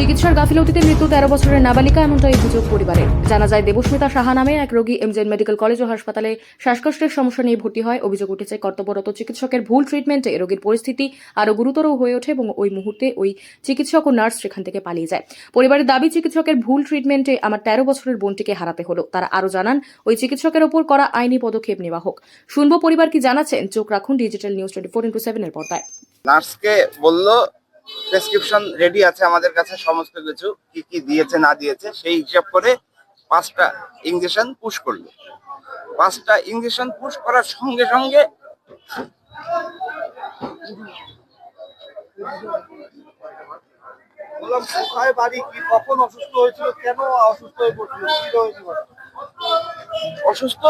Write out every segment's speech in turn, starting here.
চিকিৎসার গাফিলতিতে মৃত্যু তেরো বছরের নাবালিকা, এমনটাই অভিযোগ পরিবারের। জানা যায়, দেবস্মিতা সাহা নামে এক রোগী এমজেন মেডিকেল কলেজ ও হাসপাতালে শ্বাসকষ্টের সমস্যা নিয়ে ভর্তি হয়। অভিযোগ উঠেছে, কর্তব্যরত চিকিৎসকের ভুল ট্রিটমেন্টে রোগীর পরিস্থিতি আরও গুরুতর হয়ে ওঠে এবং ওই মুহূর্তে ওই চিকিৎসক ও নার্স সেখান থেকে পালিয়ে যায়। পরিবারের দাবি, চিকিৎসকের ভুল ট্রিটমেন্টে আমার তেরো বছরের বোনটিকে হারাতে হলো। তারা আরও জানান, ওই চিকিৎসকের ওপর করা আইনি পদক্ষেপ নেওয়া হোক। শুনব পরিবার কি জানাচ্ছেন। চোখ রাখুন digital news twenty four into সেভেনের পর্দায়। নার্সকে বলল প্রেসক্রিপশন রেডি আছে আমাদের কাছে সমস্ত কিছু কি কি দিয়েছে না দিয়েছে সেই হিসাব করে পাঁচটা ইঞ্জেকশন পুশ করল। পাঁচটা ইঞ্জেকশন পুশ করার সঙ্গে সঙ্গে বললাম বাড়ি কখন অসুস্থ হয়েছিল? কেন অসুস্থ হয়ে পড়ছিল? অসুস্থ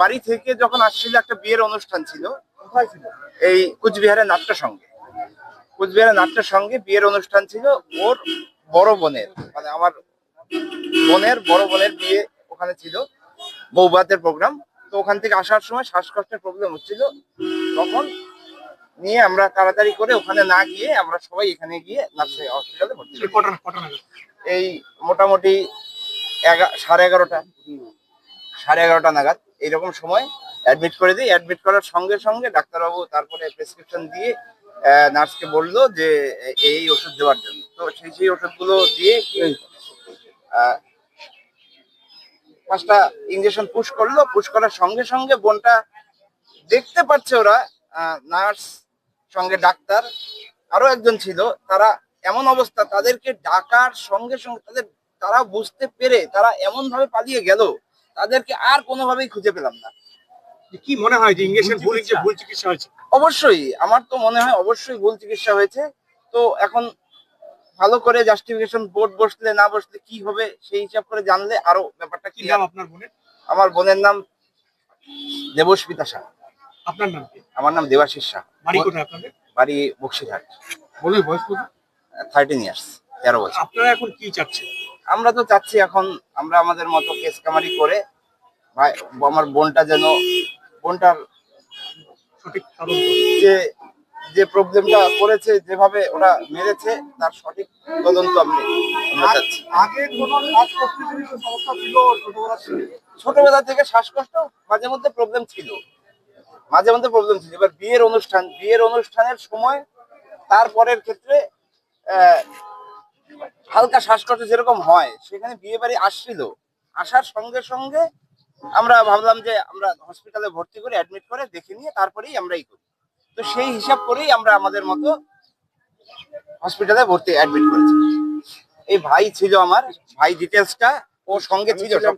বাড়ি থেকে যখন আসছিল একটা বিয়ের অনুষ্ঠান ছিল ছিল? এই কুচবিহারের নাট্য সঙ্গে কুচবিহারের নাট্য সঙ্গে বিয়ের অনুষ্ঠান ছিল ওর বড় বোনের মানে আমার বোনের বড় বোনের বিয়ে ওখানে ছিল বৌবাতের প্রোগ্রাম তো ওখান থেকে আসার সময় শ্বাসকষ্টের প্রবলেম হচ্ছিল। তখন নিয়ে আমরা তাড়াতাড়ি করে ওখানে না গিয়ে আমরা সবাই এখানে গিয়ে নার্সিং হসপিটালে ভর্তি এই মোটামুটি সাড়ে এগারোটা। সাড়ে এগারোটা নাগাদ। এইরকম সময় অ্যাডমিট করে দিই। অ্যাডমিট করার সঙ্গে সঙ্গে ডাক্তারবাবু তারপরে প্রেসক্রিপশন দিয়ে নার্সকে বলল যে এই ওষুধ দেওয়ার জন্য। তো সেই সেই ওষুধগুলো দিয়ে আহ, পাঁচটা ইঞ্জেকশন পুশ করল। পুশ করার সঙ্গে সঙ্গে বোনটা দেখতে পাচ্ছে ওরা নার্স সঙ্গে ডাক্তার আরও একজন ছিল। তারা এমন অবস্থা তাদেরকে ডাকার সঙ্গে সঙ্গে তাদের তারা বুঝতে পেরে তারা এমন ভাবে পালিয়ে গেল তাদেরকে আর কোনোভাবেই খুঁজে পেলাম না। কি মনে হয় যে ইঞ্জেকশন ভুল ভুল চিকিৎসা হয়েছে? অবশ্যই আমার তো মনে হয় অবশ্যই ভুল চিকিৎসা হয়েছে। তো এখন ভালো করে জাস্টিফিকেশন বোর্ড বসলে না বসলে কি হবে সেই হিসাব করে জানলে আরও ব্যাপারটা কি নাম আপনার বোনের? আমার বোনের নাম দেবস্মিতা শাহ। আপনার নাম কি? আমার নাম দেবাশিস শাহ। বাড়ি কোথায় আপনাদের? বাড়ি বক্সিরহাট। বলে বয়স কত? থার্টিন ইয়ার্স তেরো বছর। আপনারা এখন কি চাচ্ছেন? আমরা তো চাচ্ছি এখন আমরা আমাদের মতো কেস কামারি করে ভাই আমার বোনটা যেন বোনটার সঠিক যে যে প্রবলেমটা করেছে যেভাবে ওরা মেরেছে তার সঠিক তদন্ত চাচ্ছি। আগে কোনো শ্বাসকষ্টের সমস্যা ছিল ছোটবেলা থেকে? ছোটবেলা থেকে শ্বাসকষ্ট মাঝে মধ্যে প্রবলেম ছিল। মাঝে মধ্যে প্রবলেম ছিল। এবার বিয়ের অনুষ্ঠান বিয়ের অনুষ্ঠানের সময় তারপরের ক্ষেত্রে আহ, হালকা শ্বাসকষ্ট যেরকম হয় সেখানে বিয়ে বাড়ি আসছিল। আসার সঙ্গে সঙ্গে আমরা ভাবলাম যে আমরা হসপিটালে ভর্তি করে অ্যাডমিট করে দেখে নিয়ে তারপরেই আমরা এই করি। তো সেই হিসাব করেই আমরা আমাদের মতো হসপিটালে ভর্তি অ্যাডমিট করেছি। এই ভাই ছিল আমার ভাই ডিটেলসটা ও সঙ্গে ছিল সব